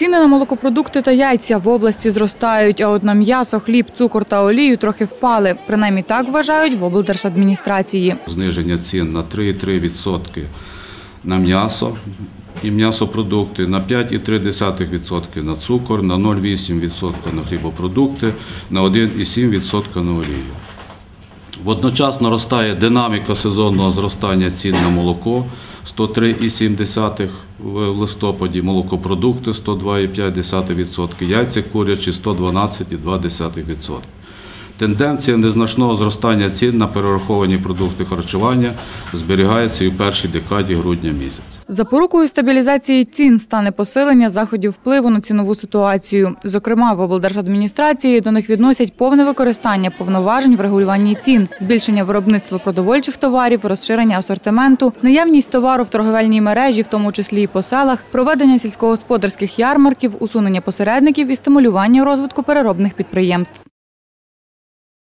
Ціни на молокопродукти та яйця в області зростають, а от на м'ясо, хліб, цукор та олію трохи впали. Принаймні так вважають в облдержадміністрації. зниження цін на 3,3% на м'ясо і м'ясопродукти, на 5,3% на цукор, на 0,8% на хлібопродукти, на 1,7% на олію. Водночас наростає динаміка сезонного зростання цін на молоко 103,7 в листопаді, молокопродукти 102,5%, яйця курячі 112,2%. Тенденція незначного зростання цін на перераховані продукти харчування зберігається і в першій декаді грудня місяця. Запорукою стабілізації цін стане посилення заходів впливу на цінову ситуацію. Зокрема, в облдержадміністрації до них відносять повне використання повноважень в регулюванні цін, збільшення виробництва продовольчих товарів, розширення асортименту, наявність товару в торговельній мережі, в тому числі і по селах, проведення сільськогосподарських ярмарків, усунення посередників і стимулювання розвитку переробних підприємств.